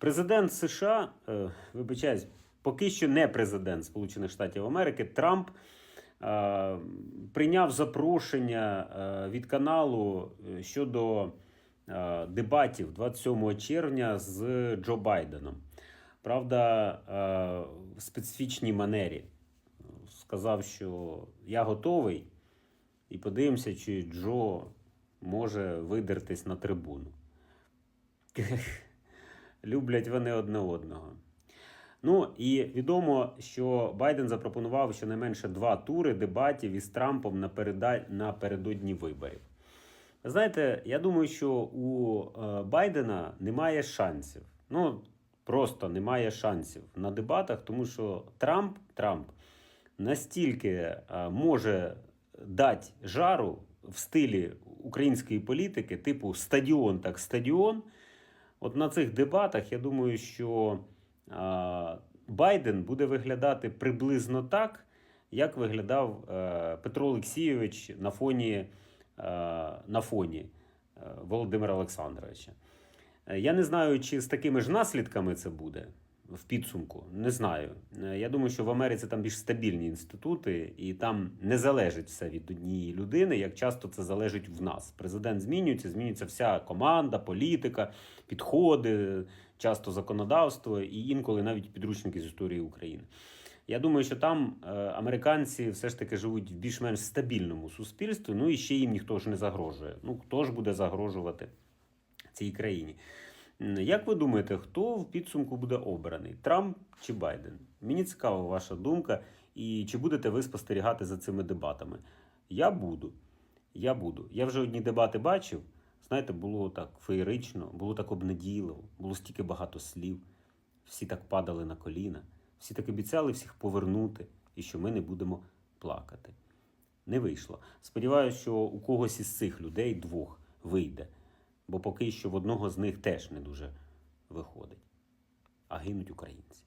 Президент США, е, вибачаюсь, поки що не президент Сполучених Штатів Америки, Трамп е, прийняв запрошення е, від каналу е, щодо е, дебатів 27 червня з Джо Байденом. Правда, е, в специфічній манері. Сказав, що я готовий, і подивимося, чи Джо може видертись на трибуну. Люблять вони одне одного. Ну і відомо, що Байден запропонував щонайменше два тури дебатів із Трампом напередодні виборів. Знаєте, я думаю, що у е, Байдена немає шансів. Ну, просто немає шансів на дебатах, тому що Трамп, Трамп настільки е, може дати жару в стилі української політики, типу стадіон так стадіон. От на цих дебатах я думаю, що Байден буде виглядати приблизно так, як виглядав е, Петро Олексійович на фоні, е, на фоні е, Володимира Олександровича. Я не знаю, чи з такими ж наслідками це буде в підсумку. Не знаю. Е, Я думаю, що в Америці там більш стабільні інститути, і там не залежить все від однієї людини, як часто це залежить в нас. Президент змінюється, змінюється вся команда, політика, підходи, часто законодавство і інколи навіть підручники з історії України. Я думаю, що там е, американці все ж таки живуть в більш-менш стабільному суспільстві, ну і ще їм ніхто ж не загрожує. Ну хто ж буде загрожувати цій країні? Як ви думаєте, хто в підсумку буде обраний? Трамп чи Байден? Мені цікава ваша думка, і чи будете ви спостерігати за цими дебатами? Я буду. Я буду. Я вже одні дебати бачив. Знаєте, було так феєрично, було так обнадійливо, було стільки багато слів. Всі так падали на коліна, всі так обіцяли всіх повернути, і що ми не будемо плакати. Не вийшло. Сподіваюся, що у когось із цих людей двох вийде, бо поки що в одного з них теж не дуже виходить. А гинуть українці.